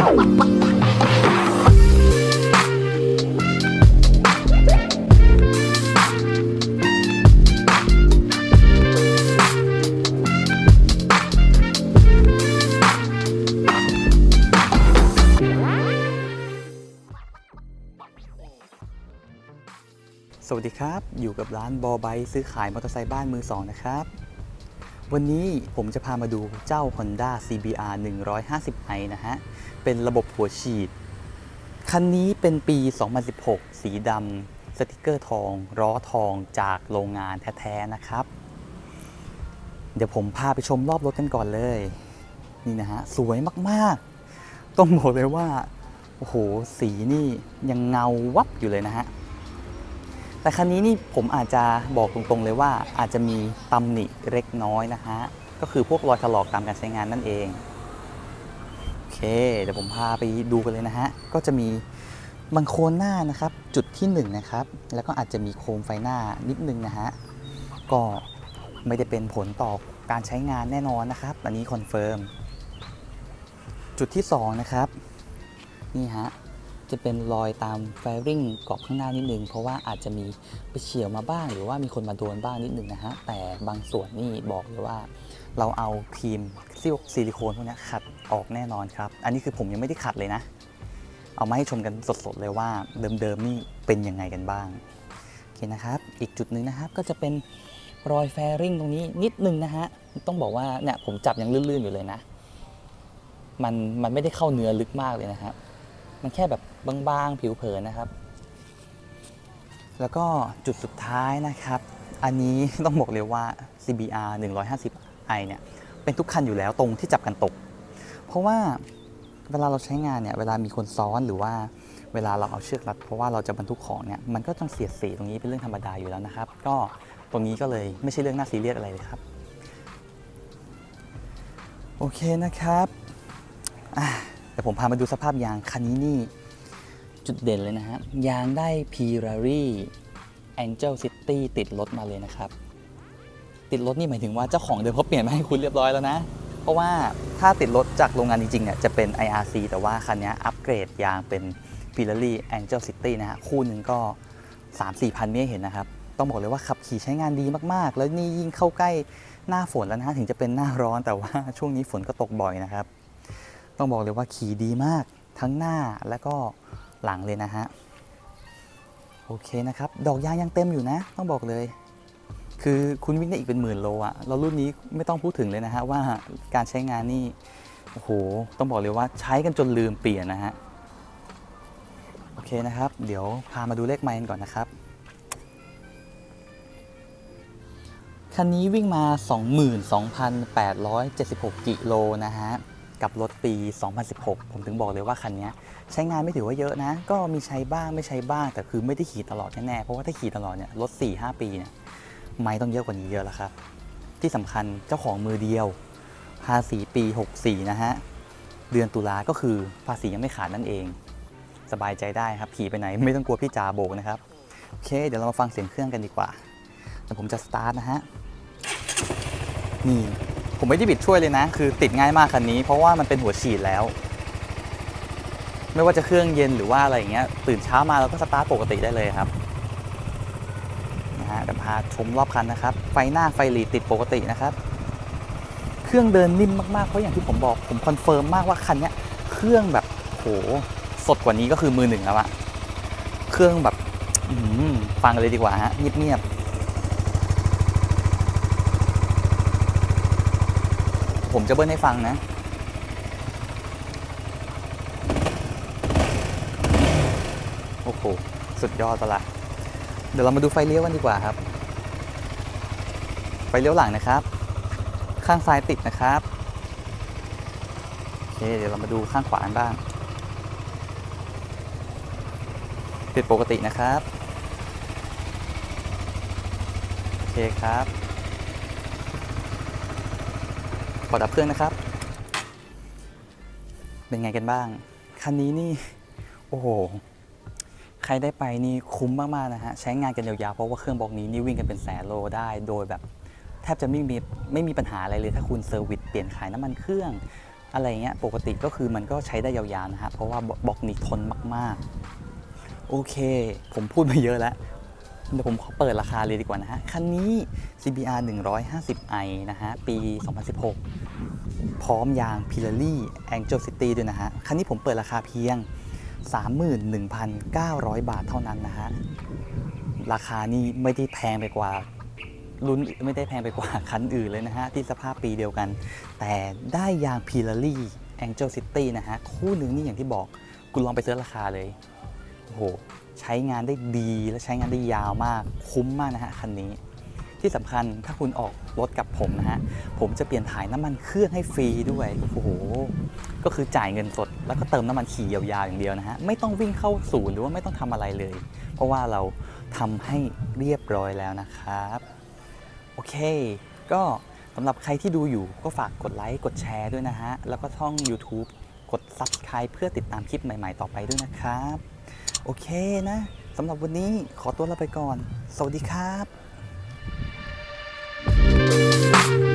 สวัสดีครับ อยู่กับร้านบอใบซื้อขายมอเตอร์ไซค์บ้านมือสองนะครับ วันนี้ผมจะพามาดูเจ้า Honda CBR 150i นะฮะ เป็นระบบหัวฉีด คันนี้เป็นปี 2016 สีดำสติกเกอร์ทอง ล้อทองจากโรงงานแท้ๆนะครับ เดี๋ยวผมพาไปชมรอบรถกันก่อนเลย นี่นะฮะ สวยมากๆ ต้องบอกเลยว่า โอ้โห สีนี่ยังเงาวับอยู่เลยนะฮะ แต่คันนี้นี่ผมอาจจะบอกตรงๆเลยว่าอาจจะมีตำหนิเล็กน้อยนะฮะ ก็คือพวกรอยถลอกตามการใช้งานนั่นเอง โอเค เดี๋ยวผมพาไปดูกันเลยนะฮะ ก็จะมีบังโคลนหน้านะครับ จุดที่1นงนะครับ แล้วก็อาจจะมีโคมไฟหน้านิดนึงนะฮะ ก็ไม่ได้เป็นผลต่อการใช้งานแน่นอนนะครับ อันนี้คอนเฟิร์ม จุดที่2นะครับ นี่ฮะ จะเป็นรอยตามแฟริงกรอบข้างหน้านิดนึง เพราะว่าอาจจะมีไปเฉียวมาบ้าง หรือว่ามีคนมาโดนบ้างนิดนึงนะฮะ แต่บางส่วนนี่บอกเลยว่า เราเอาครีมซิลซิลิโคนพวกนี้ขัดออกแน่นอนครับ อันนี้คือผมยังไม่ได้ขัดเลยนะ เอามาให้ชมกันสดๆเลยว่าเดิมๆนี่เป็นยังไงกันบ้างโอเคนะครับ อีกจุดหนึ่งนะครับก็จะเป็นรอยแฟริงตรงนี้นิดนึงนะฮะ ต้องบอกว่าเนี่ยผมจับยังลื่นๆอยู่เลยนะ มันมันไม่ได้เข้าเนื้อลึกมากเลยนะครับ มันแค่แบบบางๆผิวเผินนะครับ แล้วก็จุดสุดท้ายนะครับ อันนี้ต้องบอกเลยว่า CBR 150i เนี่ย เป็นทุกคันอยู่แล้วตรงที่จับกันตก เพราะว่าเวลาเราใช้งานเนี่ย เวลามีคนซ้อนหรือว่าเวลาเราเอาเชือกรัด เพราะว่าเราจะบรรทุกของเนี่ย มันก็ต้องเสียดสีตรงนี้เป็นเรื่องธรรมดาอยู่แล้วนะครับ ก็ตรงนี้ก็เลยไม่ใช่เรื่องน่าซีเรียสอะไรเลยครับ โอเคนะครับ อ่ผมพามาดูสภาพยางคันนี้นี่ จุดเด่นเลยนะฮะ ยางได้ Pirelli Angel City ติดรถมาเลยนะครับ ติดรถนี่หมายถึงว่าเจ้าของเดิมเขาเปลี่ยนมาให้คุณเรียบร้อยแล้วนะ เพราะว่าถ้าติดรถจากโรงงานจริงๆเนี่ยจะเป็น IRC แต่ว่าคันนี้อัปเกรดยางเป็น Pirelli Angel City นะฮะ คู่หนึ่งก็ 3-4พันไม่เห็นนะครับ ต้องบอกเลยว่าขับขี่ใช้งานดีมากๆ แล้วนี่ยิ่งเข้าใกล้หน้าฝนแล้วนะถึงจะเป็นหน้าร้อนแต่ว่าช่วงนี้ฝนก็ตกบ่อยนะครับ ต้องบอกเลยว่าขี่ดีมากทั้งหน้าและก็หลังเลยนะฮะ โอเคนะครับ ดอกยางยังเต็มอยู่นะ ต้องบอกเลย คือคุณวิ่งได้อีกเป็นหมื่นโลอะเรารุ่นนี้ไม่ต้องพูดถึงเลยนะฮะว่าการใช้งานนี่โอ้โหต้องบอกเลยว่าใช้กันจนลืมเปลี่ยนนะฮะโอเคนะครับ เดี๋ยวพามาดูเลขไมล์กันก่อนนะครับคันนี้วิ่งมา 22,876 กิโลนะฮะ กับรถปี 2016 ผมถึงบอกเลยว่าคันนี้ใช้งานไม่ถือว่าเยอะนะ ก็มีใช้บ้างไม่ใช้บ้าง แต่คือไม่ได้ขี่ตลอดแน่ๆ เพราะว่าถ้าขี่ตลอดเนี่ยรถ 4-5 ปีเนี่ยไม่ต้องเยอะกว่านี้เยอะแล้วครับ ที่สำคัญเจ้าของมือเดียวภาษีปี 64 นะฮะ เดือนตุลาก็คือภาษียังไม่ขาดนั่นเอง สบายใจได้ครับขี่ไปไหนไม่ต้องกลัวพี่จ่าโบกนะครับ โอเค เดี๋ยวเรามาฟังเสียงเครื่องกันดีกว่าเดี๋ยวผมจะสตาร์ทนะฮะนี่ ผมไม่ได้บิดช่วยเลยนะ คือติดง่ายมากคันนี้ เพราะว่ามันเป็นหัวฉีดแล้ว ไม่ว่าจะเครื่องเย็นหรือว่าอะไรอย่างเงี้ย ตื่นเช้ามาเราก็สตาร์ทปกติได้เลยครับนะฮะเดี๋ยวพาชมรอบคันนะครับ ไฟหน้าไฟหลีติดปกตินะครับ เครื่องเดินนิ่มมากๆ เพราะอย่างที่ผมบอก ผมคอนเฟิร์มมากว่าคันเนี้ยเครื่องแบบโหสดกว่านี้ก็คือมือหนึ่งแล้วอะเครื่องแบบอื้อหือฟังเลยดีกว่าฮะเงียบๆ ผมจะเบิ้ลให้ฟังนะ โอ้โห สุดยอดปะละ เดี๋ยวเรามาดูไฟเลี้ยวกันดีกว่าครับ ไฟเลี้ยวหลังนะครับ ข้างซ้ายติดนะครับโอเคเดี๋ยวเรามาดูข้างขวากันบ้าง ติดปกตินะครับ โอเคครับ ขอดับเครื่องนะครับ เป็นไงกันบ้าง คันนี้นี่ โอ้โห ใครได้ไปนี่คุ้มมากๆนะฮะ ใช้งานกันยาวๆ เพราะว่าเครื่องบล็อกนี้นี่วิ่งกันเป็นแสนโลได้ โดยแบบแทบจะไม่มีไม่มีปัญหาอะไรเลยถ้าคุณเซอร์วิสเปลี่ยนขายน้ำมันเครื่องอะไรเงี้ย ปกติก็คือมันก็ใช้ได้ยาวๆนะฮะ เพราะว่าบล็อกนี้ทนมากๆ โอเค ผมพูดมาเยอะแล้ว เดี๋ยวผมขอเปิดราคาเลยดีกว่านะฮะ คันนี้ CBR 150i นะฮะ ปี 2016 พร้อมยาง Pirelli Angel City ด้วยนะฮะ คันนี้ผมเปิดราคาเพียง 31,900 บาทเท่านั้นนะฮะ ราคานี่ไม่ได้แพงไปกว่ารุ่นไม่ได้แพงไปกว่าคันอื่นเลยนะฮะ ที่สภาพปีเดียวกัน แต่ได้ยางพีลารี่ Angel City นะฮะ คู่หนึ่งนี่อย่างที่บอกคุณลองไปเสิร์ชราคาเลย โอ้โห ใช้งานได้ดีและใช้งานได้ยาวมากคุ้มมากนะฮะคันนี้ ที่สำคัญถ้าคุณออกรถกับผมนะฮะ ผมจะเปลี่ยนถ่ายน้ำมันเครื่องให้ฟรีด้วย โอ้โห ก็คือจ่ายเงินสด แล้วก็เติมน้ำมันขี่ยาวๆอย่างเดียวนะฮะ ไม่ต้องวิ่งเข้าศูนย์หรือว่าไม่ต้องทำอะไรเลย เพราะว่าเราทำให้เรียบร้อยแล้วนะครับ โอเค ก็สำหรับใครที่ดูอยู่ก็ฝากกดไลค์กดแชร์ด้วยนะฮะ แล้วก็ช่อง YouTube กด Subscribe เพื่อติดตามคลิปใหม่ๆต่อไปด้วยนะครับ โอเคนะสำหรับวันนี้ขอตัวลาไปก่อน สวัสดีครับ Bye.